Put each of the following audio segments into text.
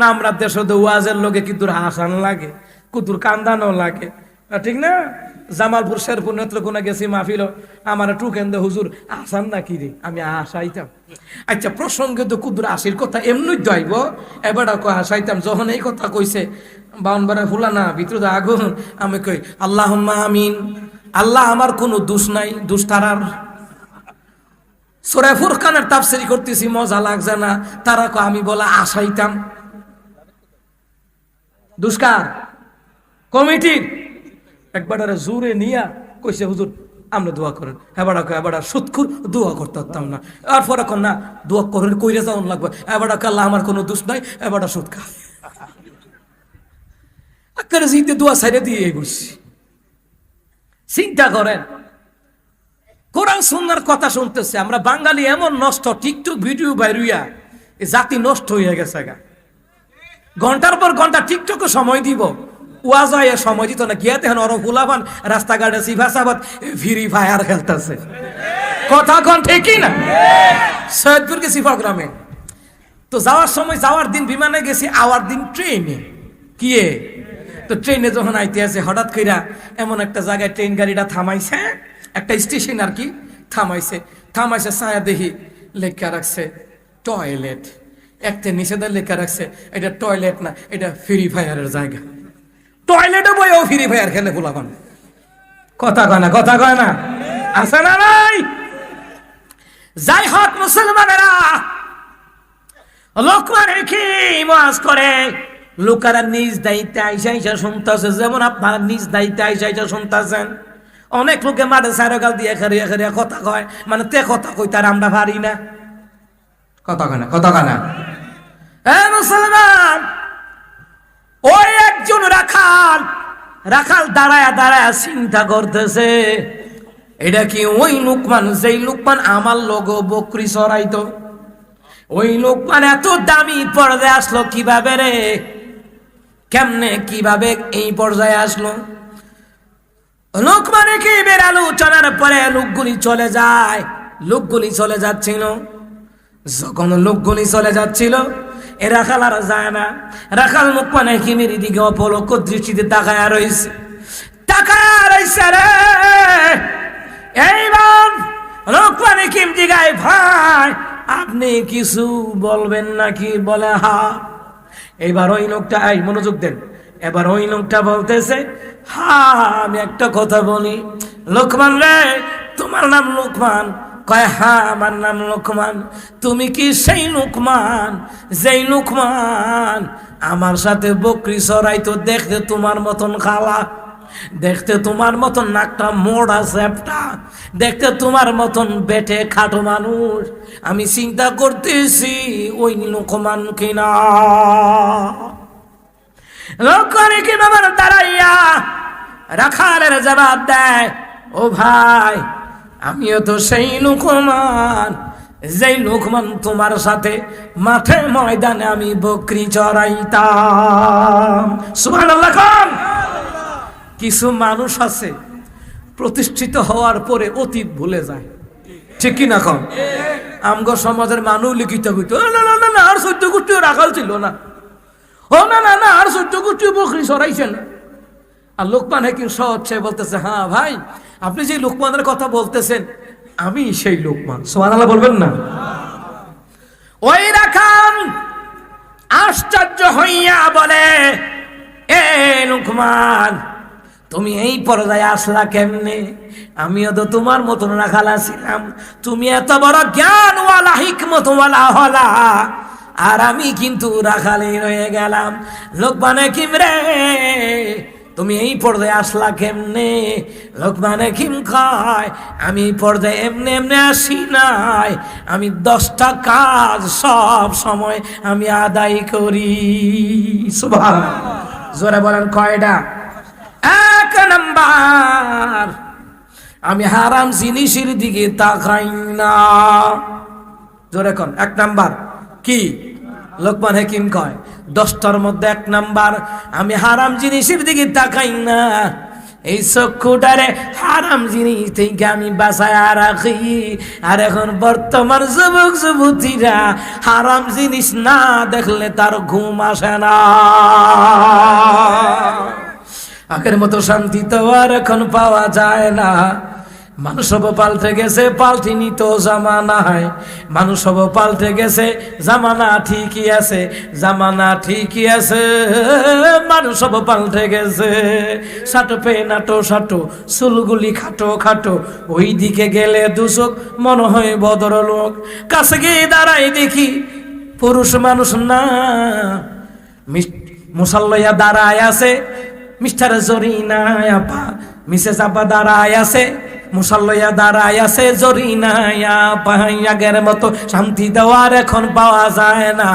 না, আমরা দেশ ওয়াজের লোকে কিদুর হাসান লাগে? কুতুর কান্দানো লাগে? ঠিক না? জামালপুর, শেরপুর, নেত্রকোনা গেছি মাহফিল আমার টুকেন দে হুজুর আসান না কি রে? আমি হাসাইতাম। আচ্ছা প্রসঙ্গে তো কুদুর আসির কথা এমনি দইব এবার হাসাইতাম, যখন এই কথা কইছে, বাউন বারে ফুলানা, ভিতরে আগুন। আমি কই আল্লাহ আমিন। আল্লাহ আমার কোনো দোষ নাই, দোষ তারার সোরে ফুরকানের তাফসিরি করতেছি, মজা লাগছে না। তারা আমি বলা আসাইতাম দুষ্কার, কমিটির। একবারে জোরে নিয়া কইছে, হুজুর আমরা দোয়া করেন। এবারা এবারা সুৎখুর দোয়া করতে পারতাম না। আর পরে কন না, দোয়া করেন, কইরে যাওয়ান লাগবে। এবারা কাল্লা আমার কোনো দোষ নাই। এবারা খা আকারে জিতে দোয়া সাইডে দিয়ে বসছি চিন্তা করেন, কোরআন সুন্নার কথা শুনতেছে, আমরা বাঙালি এমন নষ্ট, টিকটক ভিডিও বাইরুইয়া জাতি নষ্ট হয়ে গেছে গা। ঘণ্টার পর ঘণ্টা টিকটকে সময় দিব। ওয়াজ হয় সময় দিত না, গিয়াতে হেন অর ফুলাবান রাস্তাঘাটে সিফা সাবাত ফ্রি ফায়ার খেলতেছে। কথা কন ঠিকই না? সৈয়দপুর গেছি প্রোগ্রামে তো যাওয়ার সময় যাওয়ার দিন বিমানে গেছি, আওয়ার দিন ট্রেনে। কি এ? তো ট্রেনে যখন আইতে আছে, হঠাৎ কইরা এমন একটা জায়গায় ট্রেন গাড়িটা থামাইছে, একটা স্টেশন আর কি, থামাইছে। থামাইছে ছায়া দেখি লেখা রাখছে, টয়লেট। একটা নিষেধা লেখা রাখছে, এটা টয়লেট না, এটা ফ্রি ফায়ারের জায়গা। টয়লেটে বইও ফ্রি ফায়ার খেলে বলাবান কথা কয় না, কথা কয় না। আছে না নাই? যাই হোক, মুসলমানেরা, লোকমান রেখে মাস করে? লোকারা নিজ দায়িত্বে আইসা আইসা শুনতেছে, যেমন আপনারা নিজ দায়িত্বে আইসা আইসা শুনতেছেন। অনেক লোকে মাঠে সাইরগাল দিয়ে খেরিয়া খেরিয়া কথা কয় মানে তে কথা কই তার আমরা পারি না। কথা কথা মুসলমান, ওই একজন রাখাল রাখাল দাঁড়ায় দাঁড়ায় চিন্তা করতেছে, এটা কি ওই আমার লোগো বকরি সরাইতো। ওই লোকমান এত দামি পর্যায়ে আসলো কীভাবে রে? কেমনে, কীভাবে এই পর্যায়ে আসলো? লোকমানে কি বেরালো চলার পরে লোকগুলি চলে যায়, লোকগুলি চলে যাচ্ছিল। যখন লোকগুলি চলে যাচ্ছিল, এ রাখাল আর যায় না। রাখাল লোকমানে কিমির দিকে অপলক দৃষ্টিতে তাকায় রয়েছে তাকায় রয়েছে রে! এইবার লোকমানে কিম দিগায়, ভাই, আপনি কিছু বলবেন নাকি? বলে, হা। এবার ওই লোকটা, এই, মনোযোগ দেন। এবার ওই লোকটা বলতেছে, হা, আমি একটা কথা বলি। লোকমান রে, তোমার নাম লোকমান। কয়, হা, আমার নাম লোকমান। তুমি কি সেই লোকমান? যেই লোকমান, আমার সাথে বকরি সরাই তো দেখতে তোমার মতন খালা। দেখতে তোমার মতন নাকটা মোড়া চ্যাপটা। দেখতে তোমার মতন বেটে খাটো মানুষ। আমি চিন্তা করতেছি, ওই লোকমান কিনা। লোকের কি আমার দাঁড়াইয়া রাখালের জবাব দেয়, ও ভাই আমিও তো সেই লোকমান, যেই লোকমান তোমার সাথে মাঠে ময়দানে আমি বকরি চড়াইতাম। সুবহানাল্লাহ খান কিছু মানুষ আছে, প্রতিষ্ঠিত হওয়ার পরে অতীত ভুলে যায়। ঠিক কি না কম আমগো সমাজের মানুষ লিখিত হইতো না না না আর চোদ্দ গোষ্ঠীও রাখাল ছিল না। ও, না না না, আর চোদ্দ গোষ্ঠীও বকরি সরাইছে না। আর লোকমান হাকিম সহজ বলতেছে হ্যাঁ ভাই আপনি যে লোকমানের কথা বলতেছেন, আমি সেই লোকমান। সোমান বলবেন না? ওই রাখাম আশ্চর্য হইয়া বলে, এ লোকমান, তুমি এই পর্যায়ে আসলা কেমনে? আমিও তো তোমার মতন রাখালা ছিলাম তুমি এত বড় জ্ঞানওয়ালা, হিকমতওয়ালা হলা। আর আমি কিন্তু রাখালে রয়ে গেলাম। লোকমানে কিম রে? তুমি এই পর্যায়ে আসলা কেমনে? লোকমানে কিম খায় আমি এই পর্যায়ে এমনি এমনি আসি নাই। আমি দশটা কাজ সব সময় আমি আদায় করি। জোরে বলেন কয়টা? এক নাম্বার, আমি হারাম জিনিসের দিকে তাকাই না। জোরে কন, এক নাম্বার, কি? লোকমান হাকিম কয়, দশটার মধ্যে এক নাম্বার, আমি হারাম জিনিসের দিকে তাকাই না। এই চক্ষুটারে হারাম জিনিস থেকে আমি বাসায় রাখি। আর এখন বর্তমান যুবক, যুবতীরা হারাম জিনিস না দেখলে তার ঘুম আসে না। আগের মতো শান্তি তো আর এখন পাওয়া যায় না। মানুষ সব পাল্টে গেছে, পাল্টিনি তো জামানায়। মানুষ সব পাল্টে গেছে, জামানা ঠিকই আছে, জামানা ঠিকই আছে, মানুষ সব পাল্টে গেছে। সাটো পে নাটো সাটো, চুলগুলি খাটো খাটো ওই দিকে গেলে দুচোখ, মনে হয় বদর লোক কাছে গিয়ে দাঁড়াই দেখি, পুরুষ মানুষ না। মিস- মুসাল্লয়া দাঁড়ায় আছে, মিস্টার জরিনা আপা মিসেস আপা দাঁড়ায় আছে। মুসাল্লয়া দাঁড়ায় আছে জরিনা আপা আগের মতো। শান্তি দেওয়ার এখন পাওয়া যায় না।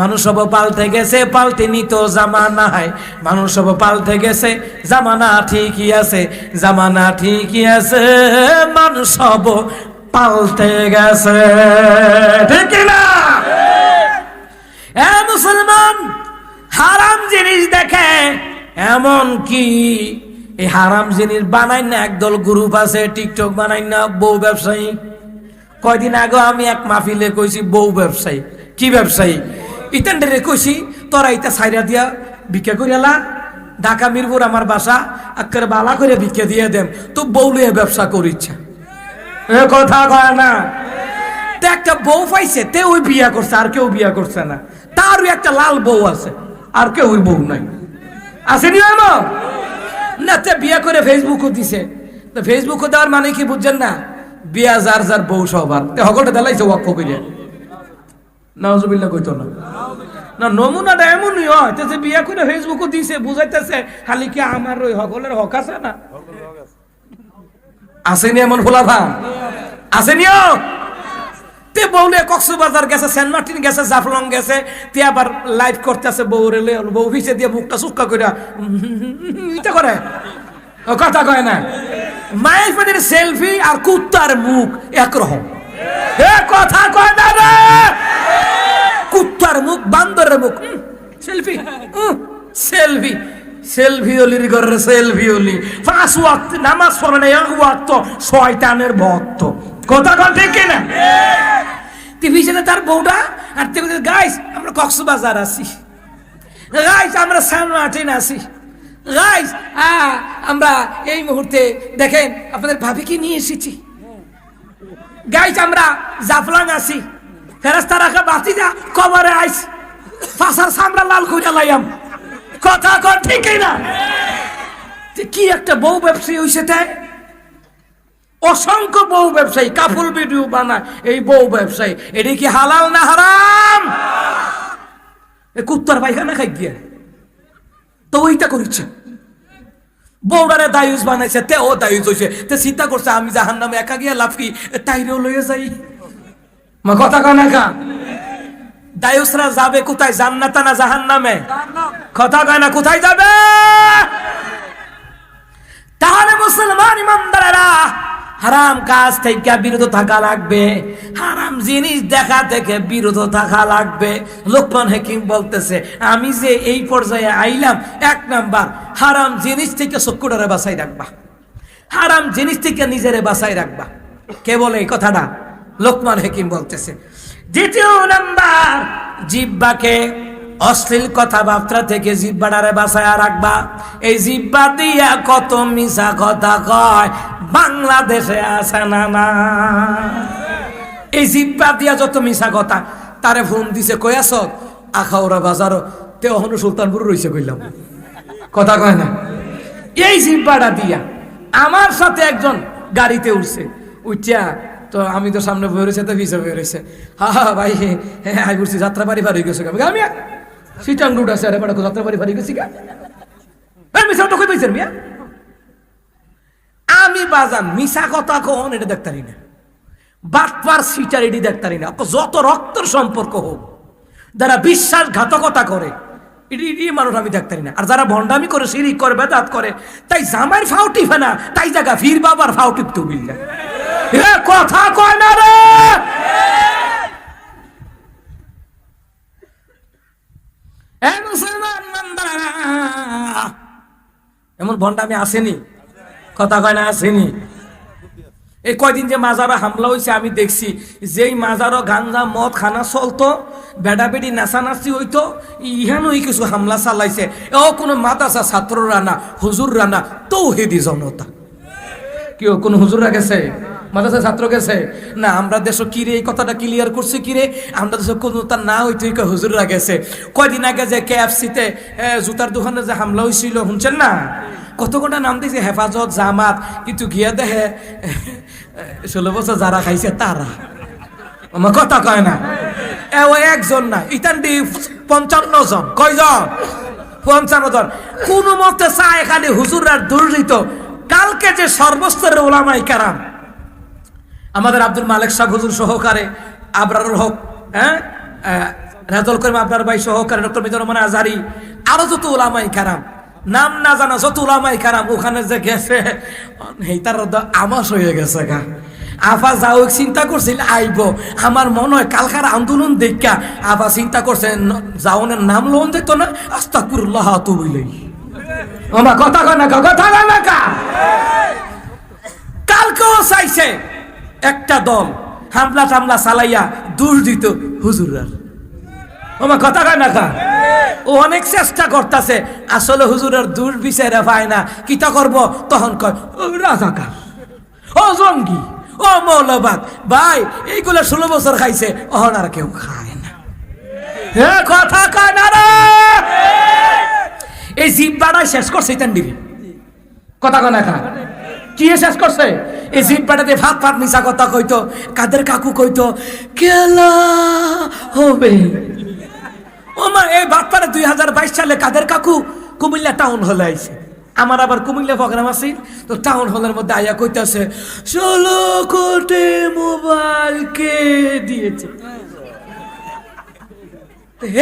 মানুষ সব পাল্টে গেছে, পাল্টে নিত জামানায়। মানুষ সব পাল্টে গেছে, জামানা ঠিকই আছে, জামানা ঠিকই আছে। মানুষ সব পাল্টে গেছে। ঠিক না এ মুসলমান, হারাম জিনিস দেখে এমন কি এই হারাম জিনিস বানাই না, একদল গ্রুপ আছে টিকটক বানাই না, বউ ব্যবসায়ী। কয়দিন আগে আমি এক মাহফিলে কইছি, বউ ব্যবসায়ী। কি ব্যবসায়ী? ইতানডে কইছি, তোরা ইতা সাইরা দিয়া ভিক্ষা করিয়ালা ঢাকা, মিরপুর আমার বাসা আক্কের বালা করে ভিক্ষা দিয়ে দেম। তো বউ লিয়ে ব্যবসা করিচ্ছে এ কথা কয় না। তে একটা বউ পাইছে, তে ওই বিয়া করছে, আর কেউ বিয়া করছে না। তারও একটা লাল বউ আছে, আর কেউ ওই বউ নাই। আসেনি এমন না তে বিয়া করে ফেসবুকও দিছে। তো ফেসবুকও দেওয়ার মানে কি বুঝছেন না? বিয়া যার যার বউ সবার। তে হকলটা দেলাইছে ওয়াক্ফ কইরে। নাউজুবিল্লাহ কইতো না। না নমুনাটা এমনই হয় যে বিয়া করে ফেসবুকও দিছে বুঝাইতেছে খালি কি আমার ওই হকলের হক আছে না? আসেনি এমন ফোলা ভাম আসেনিও তে বউলে কক্সবাজার গেছে, সেন্ট মার্টিন গেছে, জাফলং গেছে, তে আবার লাইভ করতেছে বউ রেলে বউ ভিসে দিয়ে মুখটা সুক্কা করে এটা করে ও কথা কয় না মায়ের পাদের সেলফি আর কুত্তার মুখ একরকম এ কথা কয় না রে কুত্তার মুখ বান্দরের মুখ সেলফি সেলফি সেলফি অলির ঘরের সেলফি অলি পাঁচ ওয়াক্ত নামাজ পড়ে না এক ওয়াক্ত শয়তানের ভক্ত তার আর গাইস আমরা কক্সবাজার আছি। আমরা আছি। আমরা এই মুহূর্তে দেখেন, আপনাদের ভাবিকে নিয়ে এসেছি। গাইস আমরা জাফলাং আছি। ফেরাস্তা রাখা বাতি যা কবরে আইস। ফাঁসার সামরা লাল কইরা কথা কর ঠিক না কি একটা বউ ব্যবসায়ী হইছে তাই অসংখ্য বউ ব্যবসায়ী কাপড় ভিডিও বানায় এই বউ ব্যবসায়ী। এটা কি হালাল না হারাম? কুত্তার পায়খানা খাই গিয়ে। তো ওইটা করিচ্ছে বউডারে দায়ুস বানাইছে তে ও দায়ুস হইছে। তে চিন্তা করছে, আমি জাহান নামে একা গিয়া লাভ কি তাইরেও লইয়ে যাই। মা, কথা কয় না কা দায়ুসরা যাবে কোথায়, জান্নাতা না জাহান নামে কথা কয় না, কোথায় যাবে? তাহলে মুসলমান ইমানদারেরা হারাম কাজ থেকে বিরত থাকা লাগবে। হারাম জিনিস দেখা থেকে বিরত থাকা লাগবে। লোকমান হাকিম বলতেছে, আমি যে এই পর্যায়ে আইলাম, এক নাম্বার, হারাম জিনিস থেকে চক্ষুটারে বাসাই রাখবা। হারাম জিনিস থেকে নিজেরে বাসাই রাখবা। কে বলে এই কথাটা? লোকমান হাকিম বলতেছে, দ্বিতীয় নাম্বার জিব্বাকে অশ্লীল কথাবার্তা থেকে জিব্বাটারে বাসায় রাখবা। এই জিব্বা দিয়া কত মিশা কথা কয়, বাংলাদেশে আসে না না। এই জিব্বা দিয়া যত মিশা কথা, তারে ফোন দিছে কয়াস আখাউরা বাজারও। তে অহনো সুলতানপুর রইছে, কইলাম। কথা কয় না। এই জিব্বাটা দিয়া আমার সাথে একজন গাড়িতে উঠছে। উঠিয়া তো আমি তো সামনে বয়ে রয়েছে তো পিছিয়ে বয়ে রয়েছে হা হা, ভাই হ্যাঁ আই বলছি যাত্রা বাড়ি ভারি গেছে আমি তো যত রক্তের সম্পর্ক হোক, যারা বিশ্বাসঘাতকতা করে এটি এটি মানুষ আমি দেখতারি না। আর যারা ভণ্ডামি করে সিরিক করে, বেদাত করে, তাই জামাইয়ের ফাও টিপে না, তাই জায়গা ফির বাবার ফাও টিপতে বিল্লা কথা কয় না রে এ মুসলমান ভণ্ডামি আসেনি? কথা কয় না, আসেনি? এই কয়দিন যে মাজারা হামলা হয়েছে আমি দেখছি। যেই মাজারও গাঞ্জা মদ খানা চলতো, বেডাবেডি, নাচানাচি হইতো ইহানই কিছু হামলা চালাইছে। এও কোনো মাতাসা ছাত্ররা না, হুজুররা না, তৌহিদি জনতা। কেউ কোন হুজুরা গেছে? মাদ্রাসা ছাত্র গেছে। না, আমরা দেশ কিরে এই কথাটা ক্লিয়ার করছে কিরে আমরা দেশ কোন তার না হইতে হুজুররা গেছে। কয়দিন আগে যে কেএফসিতে জুতার দোকানে যে হামলা হয়েছিল শুনছেন না? কত কটা নাম দিয়েছে হেফাজত, জামাত, কিন্তু গিয়া দেহে ষোলো বছর যারা খাইছে তারা। আমার কথা কয় না। এ, ও একজন না, ইতান দি পঞ্চান্ন জন। কয়জন? পঞ্চান্ন জন। কোন মতে চায় খালি হুজুরার দুর্নীত। কালকে যে সর্বস্তরের ওলামাই কারাম আমাদের আব্দুল মালিক শাহ হুজুর সহকারে আবরারুল হক হ্যাঁ? রাজল করিম আবরার ভাই সহকারে ডক্টর মিজানুর রহমান আজারি, আরও যত ওলামাই কারাম, নাম না জানা যত ওলামাই কারাম ওখানে যে গেছে সেইটার আমাস হয়ে গেছে গা। আফা যাও, চিন্তা করছিল আইব, আমার মনে হয় কালকার আন্দোলন দেখা আফা চিন্তা করছে যাওনের নাম লোন দিত না, আস্তাকুরুল্লাহ তুবিলেই আমার কথা কয় না কথা কয় না কালকেও চাইছে একটা দল হামলা টামলা চালাইয়া দূর দিত হুজুরার। আমার কথা কয় না কা ও অনেক চেষ্টা করতেছে, আসলে হুজুরের দূর বিচারে পায় না কিতা করব? তখন কয়, ও রাজাকার, ও জঙ্গি, ও মৌলবাদ, ভাই, এইগুলো ষোলো বছর খাইছে অহন আর কেউ খায় না। হে কথা কয় না রে! এই জিব্বাটাই শেষ করছে, ইতান কথা কয় না কি শেষ করছে? এই জিব্বাটাতে ভাত ভাত মিশা কথা কইতো, কাদের কাকু কইতো, কেলা হবে? ওমা এই বাটপাড়া দুই হাজার বাইশ সালে কাদের কাকু? কুমিল্লা টাউন হলে আইছে। আমার আবার কুমিল্লা প্রোগ্রাম আছে, তো টাউন হলের মধ্যে আইয়া কইতাছে, ষোলো কোটি মোবাইল কে দিয়েছে?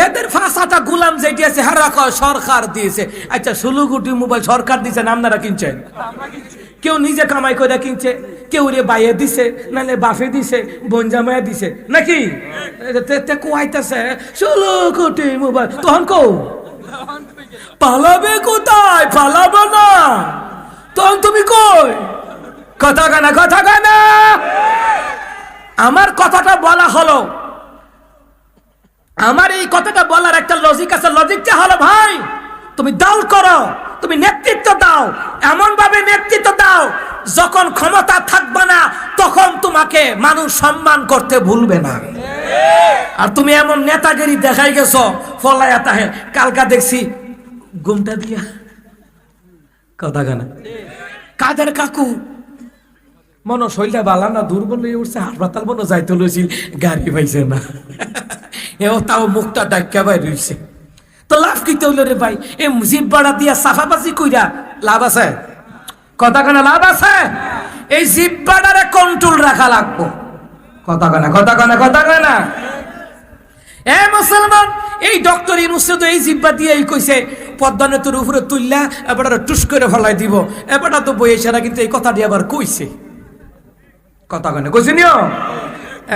এদের ফাঁসাটা গুলাম যেটি আছে হারা সরকার দিয়েছে। আচ্ছা ষোলো কোটি মোবাইল সরকার দিয়েছে আপনারা কিনছেন? কেউ নিজে কামাই করে কিনছে, কেউ রে বাইয়ে দিছে নাহলে বাফে দিছে বঞ্জামায়া দিছে, নাকি? কোয়াইতেছে ষোলো কোটি মোবাইল। তখন কো পালাবে কোথায়? পালাবে না। তখন তুমি কই, কথা কানা কথা কানা আমার কথাটা বলা হলো। আমার এই কথাটা বলার একটা লজিক আছে। লজিকটা হলো, ভাই, তুমি দল করো। তুমি নেতৃত্ব দাও এমন ভাবে নেতৃত্ব দাও, যখন ক্ষমতা থাকবে না, তখন তোমাকে মানুষ সম্মান করতে ভুলবে না। আর তুমি এমন নেতাগিরি দেখাই গেছো ফলায়া তাহে কালকা দেখছি গুমটা দিয়া, কথা গানা কাদের কাকু? মনো শৈলটা বালা না দুর্বল হয়ে উঠছে, হাসপাতাল মনে যাইতে লইছিল, গাড়ি পাইছে না। এও তাও মুখটা ডাক্কা বাই রইছে তো লাভ কি তৈল রে ভাই। এ জিপ বাড়া দিয়া সাফাবাজি কইরা লাভ আছে? কথা কেনা লাভ আছে? এই জিপ বাড়ারে কন্ট্রোল রাখা লাগবো। কথা কেনা কথা কেনা কথা কেনা এ মুসলমান, এই ডক্টর ইনুসে তো এই জিব্বা দিয়ে এই কইছে পদ্মানতুর উপরে তুললা এবার টুস করে ফলাই দিব। এবার তো বই সেরা কিন্তু এই কথাটি আবার কইছে। কথা কনে কইছি নিও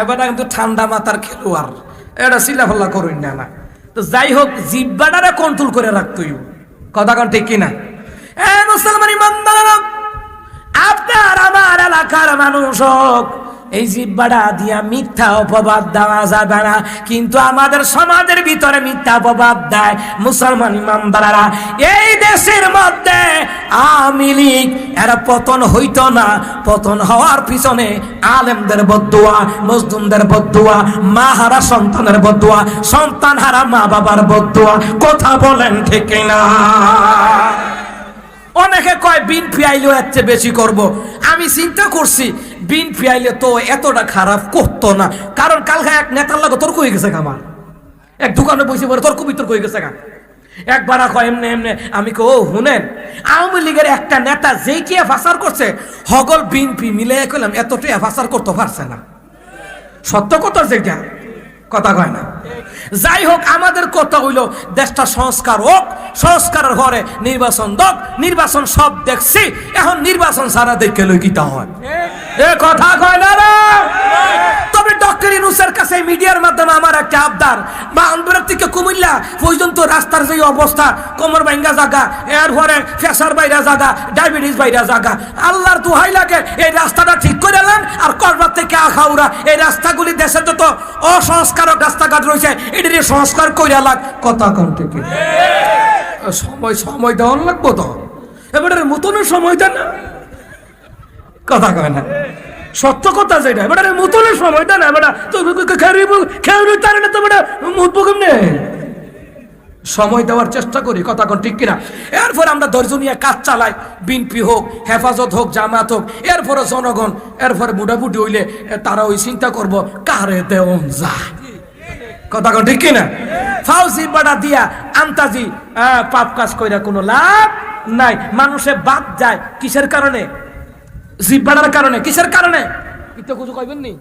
এবার কিন্তু ঠান্ডা মাথার খেলোয়াড়। এটা সিলাফাল্লা করুন না না। তো যাই হোক, জিব্বাটারে কন্ট্রোল করে রাখতই কথা কন ঠিক কিনা? এ মুসলমান ইমানদার, আপনার, আমার এলাকার মানুষ হোক এই জিব্বাটা দিয়া মিথ্যা অপবাদ দেওয়া যাবে না। কিন্তু আমাদের সমাজের ভিতরে মিথ্যা অপবাদ দেয় মুসলমান ইমানদারা এই দেশের মধ্যে আওয়ামী লীগ, এরা পতন হইতো না। পতন হওয়ার পিছনে আলেমদের বদুয়া মজদুমদের বদুয়া মা হারা সন্তানের বদুয়া সন্তান হারা মা বাবার বদুয়া। কথা বলেন ঠিক না অনেকে কয়, বিন পিয়াইলেও এর চেয়ে বেশি করব। আমি চিন্তা করছি, বিন পিয়াইলে তো এতটা খারাপ করতো না। কারণ কালকে এক নেতার লাগে তর্ক হয়ে গেছে আমার। এক দোকানে বসে পরে তর্ক বিতর্ক হয়ে গেছে একবার কয় এমনি এমনি। আমি কো ও, শুনেন, আওয়ামী লীগের একটা নেতা যেই কে ফাসার করছে, হগল বিন পি মিলে কইলাম, এতটা ফাসার করতে পারছে না। সত্য কথা যেটা। কথা কয় না। যাই হোক, আমাদের কথা হইল, দেশটা সংস্কার হোক, সংস্কারের ঘরে নির্বাচন দক, নির্বাচন সব দেখছি, এখন নির্বাচন সারা দেখে লইকিতা হয়। এ কথা কয় না ডক্টর ইনুসের কাছে মিডিয়ার মাধ্যমে আমার একটা আবদার। বা আন্দোলন থেকে কুমিল্লা পর্যন্ত রাস্তার যে অবস্থা, কোমর ভাঙ্গা জাগা এরপরে ফেসার বাইরা জাগা ডায়াবেটিস বাইরা জাগা আল্লাহর দুহাই লাগে, এই রাস্তাটা ঠিক করে নেন আর করবার থেকে আখাউরা এই রাস্তাগুলি দেশের যত অসংস্কারক রাস্তাঘাট রয়েছে এটি সংস্কার কইরা লাগ, কথা কম থেকে সময় সময় দেওয়ার লাগবো তো? এবারে মতনের সময় দেন না? কথা কয় না। সত্য কথা যেটা। এবারে মতনের সময় দেন না, এবারে তো খেয়ে তার না তো এবারে মুখ নেই সময় দেওয়ার চেষ্টা করি, কথা কোন ঠিক কিনা? এরপর আমরা ধৈর্য নিয়ে কাজ চালাই বিনপি হোক, হেফাজত হোক জামাত হোক, এরপরে জনগণ, এরপরে বুড়াবুড়ি হইলে তারা ওই চিন্তা করব, কারে দেওন যায়? কথা কোন ঠিক কিনা? ফাউজি বাড়া দিয়া আন্তাজি পাপ কাজ কইরা কোনো লাভ নাই। মানুষে বাদ যায়, কিসের কারণে? জিপ বাড়ার কারণে কিসের কারণে? ইতো কিছু কইবেন নি?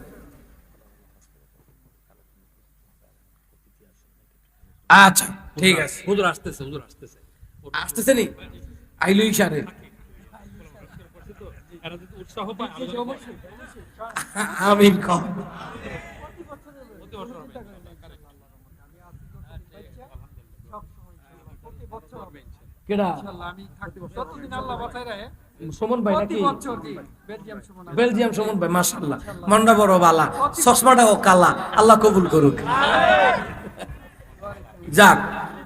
আচ্ছা ঠিক আছে। হুজুর আসতেছে হুজুর আসতেছে। আসতেছে নি? আইলো ইশারে। আমিন কম। কেডা? যতদিন আল্লাহ বাঁচায় রাখে, সুমন ভাই নাকি? প্রতি বছর দিই। বেলজিয়াম সুমন আলী। বেলজিয়াম সুমন ভাই মাশাআল্লাহ। মন্ডা বড় বালা চশমাটাও কালা আল্লাহ কবুল করুক। যাক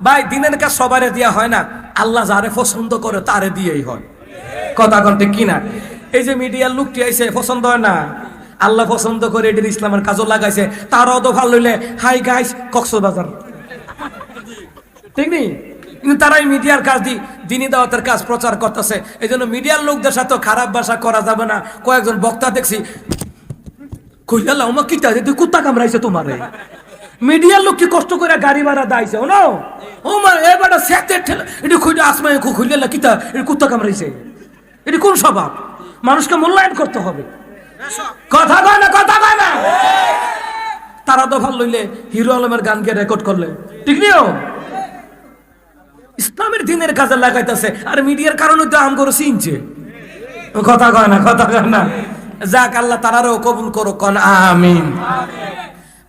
ভাই দিনের কাজ সবারে দিয়া হয় না আল্লাহ যারে পছন্দ করে তারে দিয়েই হয়। কথা কন্টে কিনা? এই যে মিডিয়ার লোকটি আইছে পছন্দ হয় না? আল্লাহ পছন্দ করে এটির ইসলামের কাজও লাগাইছে তারও তো ভালো হইলে হাই গাইস কক্সবাজার। ঠিক নেই? কিন্তু তারাই মিডিয়ার কাজ দি দিনী দাওয়াতের কাজ প্রচার করতেছে। এই জন্য মিডিয়ার লোকদের সাথে খারাপ ভাষা করা যাবে না। কয়েকজন বক্তা দেখছি কইলা আমার কিতা তুই? কুত্তা কামড়াইছে তোমারে। মিডিয়ার লোক কি কষ্ট করে গাড়ি ভাড়া দাইছে? ও না? ও মা এবারে সেতে ঠেলা এটি খুঁজে আসমাই খুঁজলে কিতা এটি কুত্তা কামড়াইছে। এটি কোন স্বভাব? মানুষকে মূল্যায়ন করতে হবে। কথা কয় না, কথা কয় না। তারা ভালো লইলে হিরো আলমের গানকে রেকর্ড করলে। ঠিক নিও ইসলামের দিনের কাজে লাগাইতেছে আর মিডিয়ার কারণে তো আম করে চিনছে। কথা কয় না, কথা কয় না। যাক, আল্লাহ তারারও কবুল করো কন আমিন।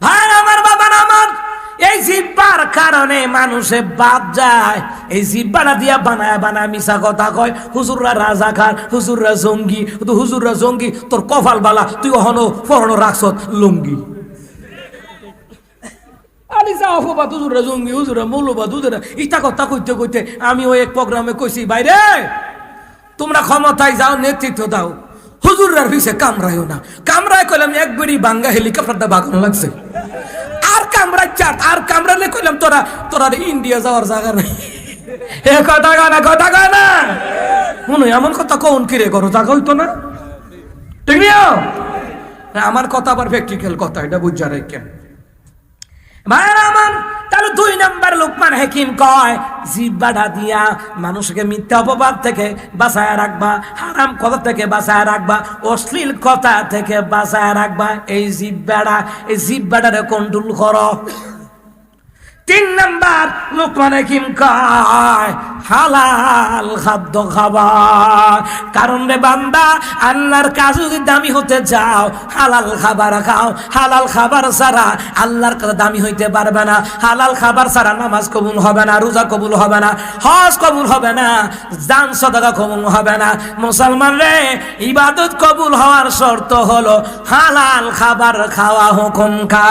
ভাই, আমার বাবা আমার এই জিব্বার কারণে মানুষে বাদ যায়। এই জিব্বাটা দিয়া বানায় বানায় মিশা কথা কয়। হুজুররা রাজা খার হুজুররা জঙ্গি। হুজুররা জঙ্গি, তোর কপাল বালা, তুই অহনো ফহনো রাখছত লুঙ্গি। আরে যা অপবাদ হুজুরা জঙ্গি হুজুরা মৌলবাদ হুজুরা ইটা কথা কইতে কইতে আমি ওই এক প্রোগ্রামে কইছি বাইরে তোমরা ক্ষমতায় যাও, নেতৃত্ব দাও। হুজুরার পিছে কামড়াইও না। কামড়ায় কইলাম এক বেড়ি বাঙ্গা হেলিকপ্টারটা বাগানো লাগছে। আর কামড়াই চার আর কামড়ালে কইলাম, তোরা তোরা ইন্ডিয়া যাওয়ার জায়গা নাই। এ কথা কয় না, কথা কয় না। মনে এমন কথা কোন কিরে করো জায়গা হইতো না। ঠিক আমার কথা আবার প্র্যাকটিক্যাল কথা, এটা বুঝা রেখে ভাইরা আমার তাহলে দুই নাম্বার লোকমান হেকিম কয় জিব্বাটা দিয়া মানুষকে মিথ্যা অপবাদ থেকে বাঁচায় রাখবা, হারাম কথা থেকে বাঁচায় রাখবা, অশ্লীল কথা থেকে বাঁচায় রাখবা। এই জিব্বাটা এই জিব্বাটারে কন্ট্রোল করো। তিন নাম্বার, লোকমান হেকিম কয়, হালাল খাদ্য খাবার। কারণ রে বান্দা, আল্লাহর কাজ যদি দামি হতে যাও হালাল খাবার খাও। হালাল খাবার ছাড়া আল্লাহর কাছে দামি হইতে পারবে না। হালাল খাবার ছাড়া নামাজ কবুল হবে না, রোজা কবুল হবে না, হজ কবুল হবে না জান সদাকা কবুল হবে না। মুসলমান রে, ইবাদত কবুল হওয়ার শর্ত হলো হালাল খাবার খাওয়া হুকুম খা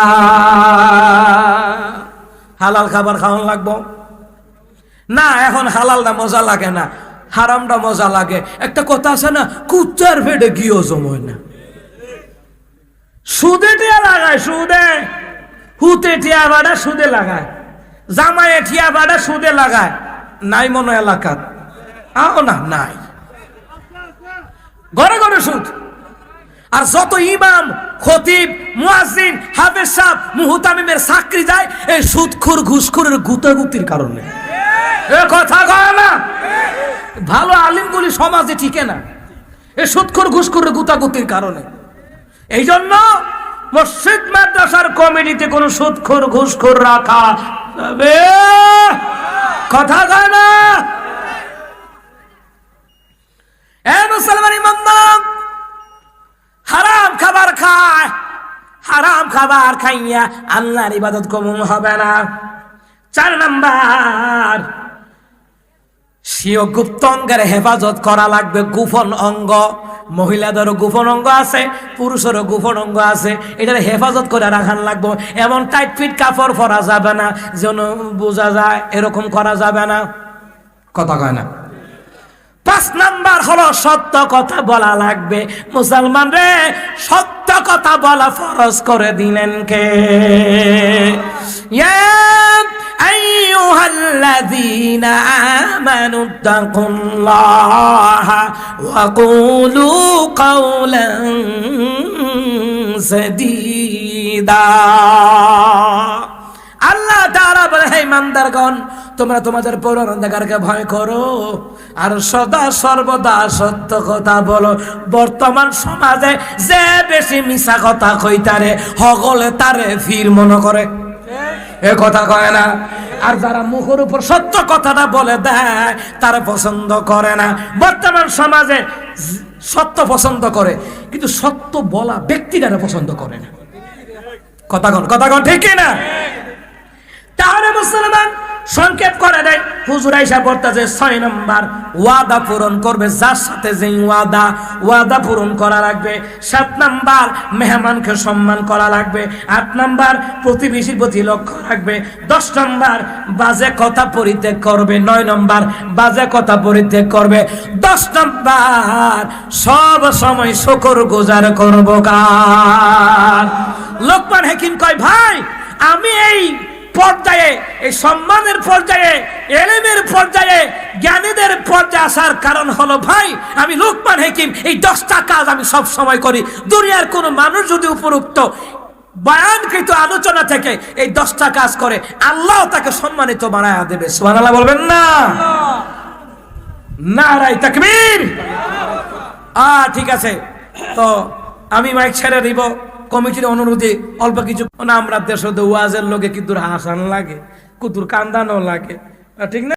হালাল খাবার খাওয়ান লাগবো? না, এখন হালালটা মজা লাগে না। হারামটা মজা লাগে। একটা কথা আছে না, কুচ্চার পেটে গিয়েও জময় না। সুদে টিয়া লাগায়, সুদে। হুতে টিয়া বাড়া সুদে লাগায়। জামায়ে টিয়া বাড়া সুদে লাগায়। নাই মনো এলাকাত। আও না, নাই। ঘরে ঘরে সুদ। আর যত ইমাম, খতিব, মুয়াজ্জিন, হাফেজ সাহেব, মুহতামিমের চাকরি যায় এই সুদখোর, ঘুষখোরের গুতাগুতির কারণে। এ কথা কয় না? ভালো আলিমগুলি সমাজে টিকে না। এই সুদখোর, ঘুষখোরের গুতাগুতির কারণে। এই জন্য মসজিদ, মাদ্রাসার কমিটিতে কোন সুদখোর, ঘুষখোর রাখা যাবে? কথা কয় না? এ মুসলমান ইমাম খাবার খায়। হারাম খাবার খাইয়া আল্লাহর ইবাদত কবুল হবে না। চার নাম্বার, স্বীয় গুপ্ত অঙ্গের হেফাজত করা লাগবে গোপন অঙ্গ। মহিলাদেরও গোপন অঙ্গ আছে, পুরুষেরও গোপন অঙ্গ আছে। এটার হেফাজত করে রাখান লাগবে। এমন টাইট ফিট কাপড় পরা যাবে না, যেন বোঝা যায় এরকম করা যাবে না। কথা কয় না। পাঁচ নাম্বার হলো সত্য কথা বলা লাগবে। মুসলমান রে, সত্য কথা বলা ফরজ করে দিলেন কে? ইয়া আইয়ুহাল্লাযীনা আমানু তাকুল্লাহা ওয়া কুলু কাওলান সাদীদা। আল্লাহ তাআলা বলে, হে ইমানদারগণ, তোমরা তোমাদের পৌরন্দাগারকে ভয় করো। আর সদা সর্বদা সত্য কথা বলো। বর্তমান সমাজে যে বেশি মিশা কথা কইতারে, হগলে তারে ফির মনে করে। এ কথা কয় না। আর যারা মুখের উপর সত্য কথাটা বলে দেয়, তারা পছন্দ করে না। বর্তমান সমাজে সত্য পছন্দ করে, কিন্তু সত্য বলা ব্যক্তি ব্যক্তিরা পছন্দ করে না। কথা কন কথা কন, ঠিক না তাহলে মুসলমান সংকেত করে দেয়। হুজুর আইসা বলতেছে, ছয় নম্বর, ওয়াদা পূরণ করবে, যার সাথে যে ওয়াদা ওয়াদা পূরণ করা লাগবে। সাত নাম্বার, মেহমানকে সম্মান করা লাগবে। আট নাম্বার, প্রতিবেশীর প্রতি লক্ষ্য রাখবে। দশ নাম্বার, বাজে কথা পরিত্যাগ করবে। নয় নম্বর, বাজে কথা পরিত্যাগ করবে। দশ নাম্বার, সব সময় শকর গুজার করব কার? লোকমান হেকিম কয়, ভাই, আমি এই পর্যায়ে, এই সম্মানের পর্যায়ে, এলেমের পর্যায়ে, জ্ঞানীদের পর্যায়ে আসার কারণ হলো, ভাই, আমি লোকমান হেকিম, এই দশটা কাজ আমি সব সময় করি। দুনিয়ার কোন মানুষ যদি উপরুক্ত, বয়ানকৃত আলোচনা থেকে এই দশটা কাজ করে, আল্লাহ তাকে সম্মানিত বানায় দেবে। সুবহানাল্লাহ বলবেন না। নারাই তাকবীর। আ ঠিক আছে। তো আমি মাইক ছেড়ে দিব। কমিটির অনুরোধে অল্প কিছু আমরা দেশ ওয়াজের লোকে কিন্তু হাসান লাগে কুতুর কান্দানো লাগে ঠিক না?